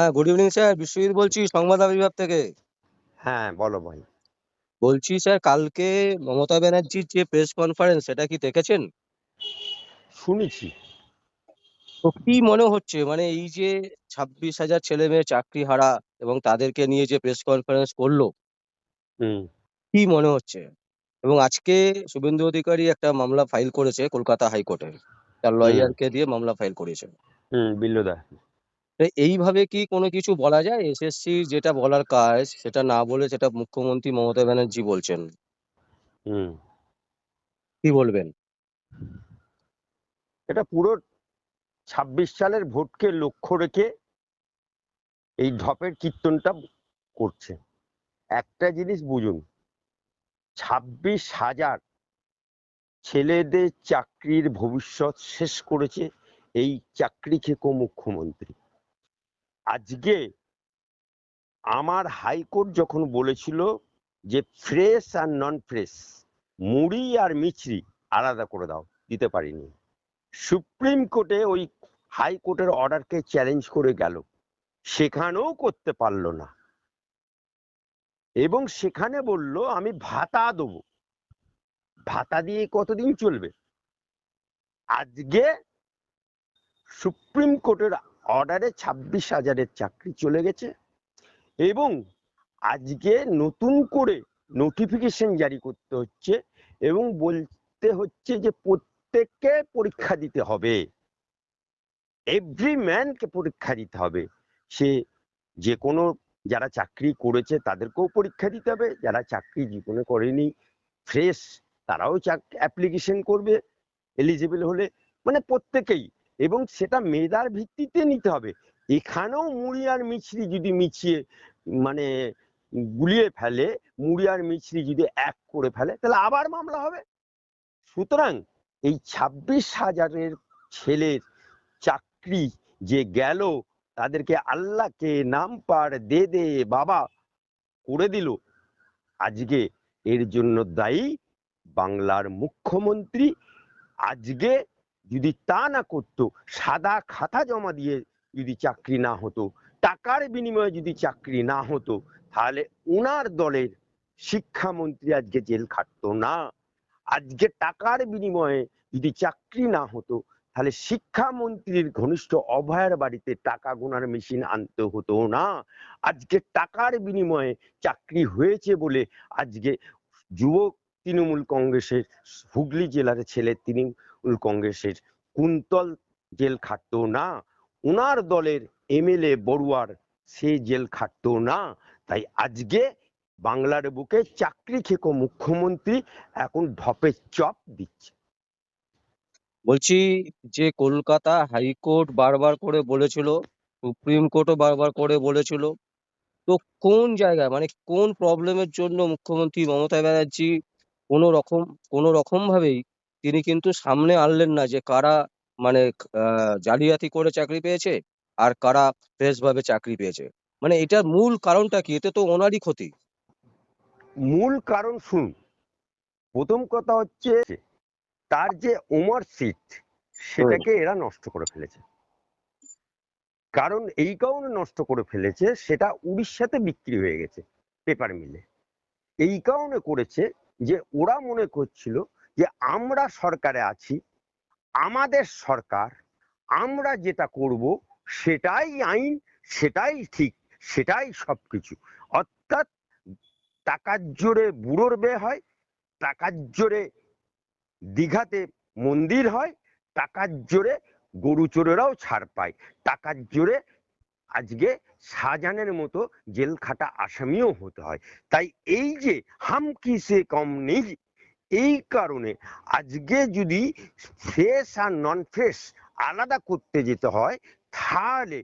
হ্যাঁ good evening sir Biswajit বলছি সংবাদ বিভাগ থেকে। হ্যাঁ বলো ভাই। বলছি স্যার কালকে মমতা ব্যানার্জির যে প্রেস কনফারেন্স সেটা কি দেখেছেন? শুনেছি। তো কি মনে হচ্ছে? মানে এই যে ছাব্বিশ হাজার ছেলে মেয়ে চাকরি হারা এবং তাদেরকে নিয়ে যে প্রেস কনফারেন্স করল হুম। কি মনে হচ্ছে? এবং আজকে শুভেন্দু অধিকারী একটা মামলা ফাইল করেছে কলকাতা হাইকোর্টে। তার লয়ারকে দিয়ে মামলা ফাইল করেছে। হুম বিল্লুদা তো এইভাবে কি কোনো কিছু বলা যায়? এসএসসি যেটা বলার কাজ সেটা না বলে সেটা মুখ্যমন্ত্রী মমতা ব্যানার্জি বলছেন? হুম। কি বলবেন? এটা পুরো ছাব্বিশ সালের ভোটকে লক্ষ্য রেখে এই ঢপের কীর্তনটা করছে। একটা জিনিস বুঝুন ছাব্বিশ হাজার ছেলেদের চাকরির ভবিষ্যৎ শেষ করেছে এই চাকরি খেকো মুখ্যমন্ত্রী। আজকে আমার হাইকোর্ট যখন বলেছিল যে ফ্রেশ আর নন ফ্রেশ, মুড়ি আর মিছরি আলাদা করে দাও, দিতে পারিনি। সুপ্রিম কোর্টে ওই হাইকোর্টের অর্ডারকে চ্যালেঞ্জ করে গেল। সেখানেও করতে পারল না। এবং সেখানে বলল, আমি ভাতা দেবো। ভাতা দিয়ে কতদিন চলবে? আজকে সুপ্রিম কোর্টের অর্ডারে ছাব্বিশ হাজারের চাকরি চলে গেছে এবং আজকে নতুন করে নোটিফিকেশন জারি করতে হচ্ছে এবং বলতে হচ্ছে যে প্রত্যেককে পরীক্ষা দিতে হবে। এভরি ম্যানকে পরীক্ষা দিতে হবে। সে যে কোনো যারা চাকরি করেছে তাদেরকেও পরীক্ষা দিতে হবে। যারা চাকরি জীবনে করেনি ফ্রেশ তারাও চাক অ্যাপ্লিকেশন করবে। এলিজিবল হলে মানে প্রত্যেকেই এবং সেটা মেধার ভিত্তিতে নিতে হবে। এখানেও মুড়ি আর মিছরি যদি মিছিয়ে মানে গুলিয়ে ফেলে, মুড়ি আর মিছরি যদি এক করে ফেলে, তাহলে আবার মামলা হবে। সুতরাং এই ছাব্বিশ হাজারের ছেলের চাকরি যে গেল, তাদেরকে আল্লাহকে নাম পার দে দে, বাবা করে দিল, আজকে এর জন্য দায়ী বাংলার মুখ্যমন্ত্রী, আজকে যদি তা না করতো, সাদা খাতা জমা দিয়ে যদি চাকরি না হতো, টাকার বিনিময়ে যদি চাকরি না হতো, তাহলে ওনার দলের শিক্ষামন্ত্রী আজকে জেল খাটতো না। আজকে টাকার বিনিময়ে যদি চাকরি না হতো, তাহলে শিক্ষামন্ত্রীর ঘনিষ্ঠ অভয়ের বাড়িতে টাকা গোনার মেশিন আনতে হতো না। আজকে টাকার বিনিময়ে চাকরি হয়েছে বলে আজকে যুবক তৃণমূল কংগ্রেসের হুগলি জেলার ছেলে তৃণমূল কংগ্রেসের কুন্তল জেল খাটতো না ওনার দলের এমএলএ বড়ুয়ার সে জেল খাটতো না। তাই আজকে বাংলার বুকে চাকরি খেকো মুখ্যমন্ত্রী, এখন ঢপের চপ দিচ্ছে। বলছি যে কলকাতা হাইকোর্ট বারবার করে বলেছিল, সুপ্রিম কোর্টও বারবার করে বলেছিল, তো কোন জায়গায় মানে কোন প্রবলেমের জন্য মুখ্যমন্ত্রী মমতা ব্যানার্জি কোনো রকম কোনো রকম ভাবেই তিনি কিন্তু সামনে আনলেন না যে কারা মানে জালিয়াতি করে চাকরি পেয়েছে আর কারা ফ্রেশ ভাবে চাকরি পেয়েছে। মানে এটার মূল কারণটা কি? এতে তো ওনারই ক্ষতি। মূল কারণ শুনুন। প্রথম কথা হচ্ছে তার যে ওমর সিট সেটাকে এরা নষ্ট করে ফেলেছে। কারণ এই কারণে নষ্ট করে ফেলেছে সেটা উড়িষ্যাতে বিক্রি হয়ে গেছে পেপার মিলে। এই কারণে করেছে যে ওরা মনে করছিল যে আমরা সরকারে আছি, আমাদের সরকার, আমরা যেটা করব সেটাই আইন, সেটাই ঠিক, সেটাই সবকিছু। অর্থাৎ টাকার জোরে বুড়োর বে হয়, টাকার জোরে দীঘাতে মন্দির হয়, টাকার জোরে গরু চোরেরাও ছাড় পায়। টাকার জোরে আজকে শাহজাহানের মতো জেল খাটা আসামিও হতে হয়। তাই এই যে হাম কি সে কম নেই এই কারণে আজকে যদি ফ্রেশ আর নন ফ্রেশ আলাদা করতে যেতে হয়, তাহলে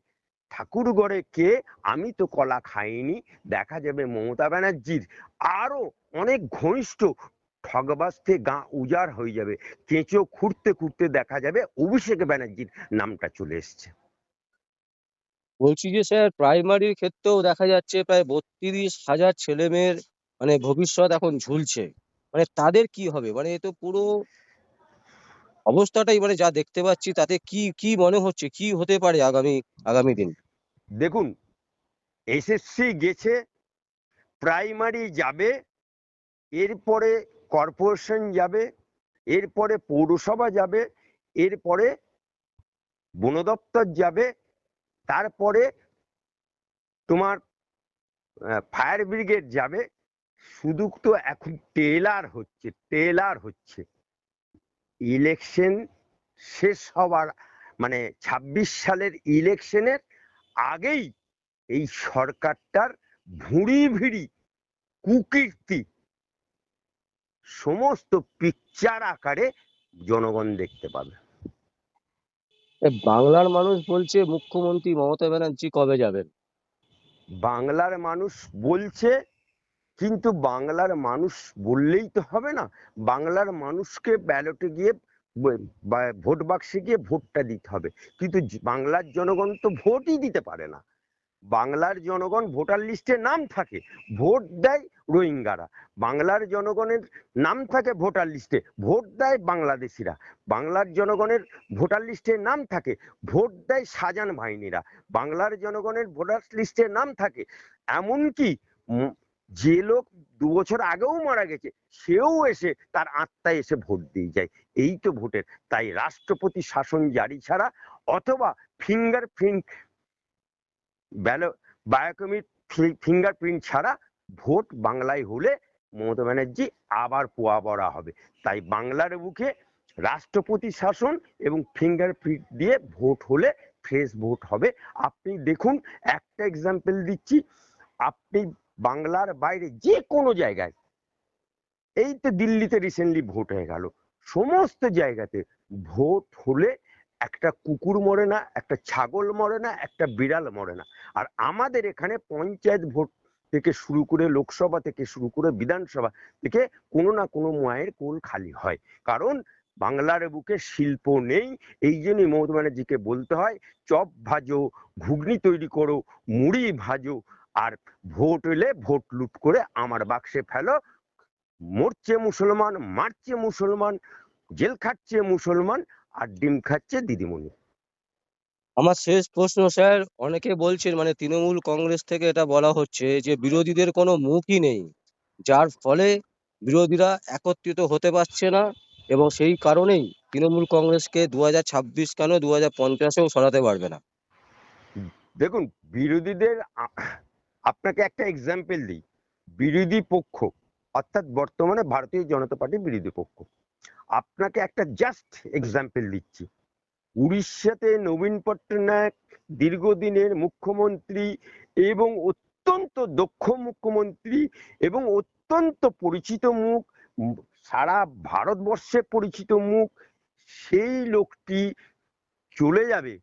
ঠাকুরগড়ে কে আমি তো কলা খাইনি, দেখা যাবে মমতা ব্যানার্জির আরও অনেক ঘনিষ্ঠ ঠগবাস্তে গা উজাড় হয়ে যাবে, কেঁচো খুঁড়তে খুঁড়তে দেখা যাবে অভিষেক ব্যানার্জির নামটা চলে এসছে। বলছি যে স্যার প্রাইমারির ক্ষেত্রেও দেখা যাচ্ছে প্রায় বত্রিশ হাজার ছেলে মেয়ের মানে ভবিষ্যৎ এখন ঝুলছে। মানে তাদের কি হবে? মানে এ তো পুরো অবস্থাটাই মানে যা দেখতে পাচ্ছি তাতে কি কি মনে হচ্ছে? কি হতে পারে আগামী আগামী দিন? দেখুন, এসএসসি গেছে, প্রাইমারি যাবে, এরপরে কর্পোরেশন যাবে, এরপরে পৌরসভা যাবে, এরপরে বন দপ্তর যাবে, তারপরে তোমার ফায়ার ব্রিগেড যাবে শুধু তো এখন টেলার হচ্ছে টেলার হচ্ছে। ইলেকশন শেষ হওয়ার মানে ছাব্বিশ সালের ইলেকশনের আগেই এই সরকারটার ভুঁড়ি ভিড়ি কুকীর্তি সমস্ত পিকচার আকারে জনগণ দেখতে পাবে। বাংলার মানুষ বলছে মুখ্যমন্ত্রী মমতা ব্যানার্জি কবে যাবেন? বাংলার মানুষ বলছে কিন্তু বাংলার মানুষ বললেই তো হবে না। বাংলার মানুষকে ব্যালটে গিয়ে ভোট বাক্সে গিয়ে ভোটটা দিতে হবে। কিন্তু বাংলার জনগণ তো ভোটই দিতে পারে না। বাংলার জনগণ ভোটার লিস্টে নাম থাকে, ভোট দেয় রোহিঙ্গারা। বাংলার জনগণের নাম থাকে ভোটার লিস্টে, ভোট দেয় বাংলাদেশিরা। বাংলার জনগণের ভোটার লিস্টে নাম থাকে, ভোট দেয় সাজান বাহিনীরা। বাংলার জনগণের ভোটার লিস্টে নাম থাকে, এমনকি যে লোক দু বছর আগেও মারা গেছে, সেও এসে তার আত্মায় এসে ভোট দিয়ে যায়। এই তো ভোটের। তাই রাষ্ট্রপতি শাসন জারি ছাড়া অথবা ফিঙ্গারপ্রিন্ট ব্যালো বায়োকমিক ফিঙ্গারপ্রিন্ট ছাড়া ভোট বাংলায় হলে মমতা ব্যানার্জি আবার পোয়া বড়া হবে। তাই বাংলার বুকে রাষ্ট্রপতি শাসন এবং ফিঙ্গারপ্রিন্ট দিয়ে ভোট হলে ফ্রেশ ভোট হবে। আপনি দেখুন, একটা এক্সাম্পল দিচ্ছি। আপনি বাংলার বাইরে যে কোনো জায়গায়। এই তো দিল্লিতে রিসেন্টলি ভোট হয়ে গেল। সমস্ত জায়গাতে ভোট হলে একটা কুকুর মরে না, একটা ছাগল মরে না, একটা বিড়াল মরে না। আর আমাদের এখানে পঞ্চায়েত ভোট থেকে শুরু করে লোকসভা থেকে শুরু করে বিধানসভা থেকে কোনো না কোনো মায়ের কোল খালি হয়। কারণ বাংলার বুকে শিল্প নেই, এই জন্যই মমতা ব্যানার্জিকে বলতে হয়, চপ ভাজো, ঘুগনি তৈরি করো, মুড়ি ভাজো আর ভোট এলে ভোট লুট করে আমার বাক্সে ফেলো। মরছে মুসলমান মারছে মুসলমান জেল খাচ্ছে মুসলমান আর ডিম খাচ্ছে দিদিমণি। আমার শেষ প্রশ্ন স্যার অনেকে বলছেন মানে তৃণমূল কংগ্রেস থেকে এটা বলা হচ্ছে যে বিরোধীদের কোনো মুখই নেই যার ফলে বিরোধীরা একত্রিত হতে পারছে না এবং সেই কারণেই তৃণমূল কংগ্রেসকে দু হাজার ছাব্বিশ কেন দু হাজার পঞ্চাশেও সরাতে পারবে না। দেখুন বিরোধীদের আপনাকে একটা এক্সাম্পল দিই। বিরোধী পক্ষ, অর্থাৎ বর্তমানে ভারতীয় জনতা পার্টি বিরোধী পক্ষ। আপনাকে একটা জাস্ট এক্সাম্পল দিচ্ছি। উড়িষ্যাতে নবীন পট্টনায়ক দীর্ঘদিনের মুখ্যমন্ত্রী এবং অত্যন্ত দক্ষ মুখ্যমন্ত্রী এবং অত্যন্ত পরিচিত মুখ, সারা ভারতবর্ষে পরিচিত মুখ, সেই লোকটি চলে যাবে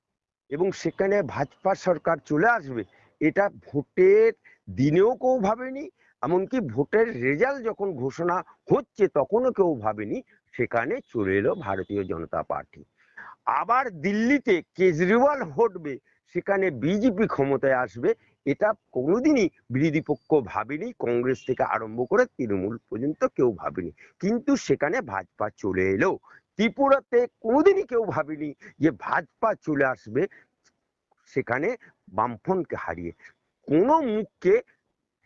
এবং সেখানে ভাজপা সরকার চলে আসবে। এটা ভোটের দিনেও কেউ ভাবেনি, এমনকি ভোটের রেজাল্ট যখন ঘোষণা হচ্ছে তখনও কেউ ভাবেনি, সেখানে চলে এলো ভারতীয় জনতা পার্টি। আবার দিল্লিতে কেজরিওয়াল হটবে সেখানে বিজেপি ক্ষমতায় আসবে, এটা কোনোদিনই বিরোধী পক্ষ ভাবেনি, কংগ্রেস থেকে আরম্ভ করে তৃণমূল পর্যন্ত কেউ ভাবেনি। কিন্তু সেখানে ভাজপা চলে এলো। ত্রিপুরাতে কোনোদিনই কেউ ভাবেনি যে ভাজপা চলে আসবে সেখানে বামফ্রন্টকে হারিয়ে কোনো মুখকে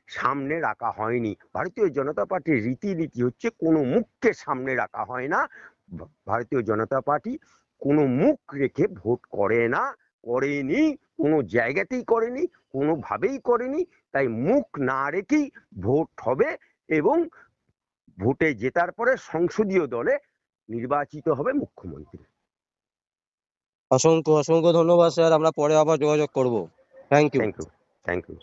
সামনে রাখা হয়নি। ভারতীয় জনতা পার্টির রীতিনীতি হচ্ছে, কোনো মুখকে সামনে রাখা হয় না। ভারতীয় জনতা পার্টি কোনো মুখ রেখে ভোট করে না, করেনি, কোনো জায়গাতেই করেনি, কোনোভাবেই করেনি। তাই মুখ না রেখেই ভোট হবে এবং ভোটে জেতার পরে সংসদীয় দলে নির্বাচিত হবে মুখ্যমন্ত্রী। অসংখ্য অসংখ্য ধন্যবাদ স্যার। আমরা পরে আবার যোগাযোগ করব। Thank you thank you thank you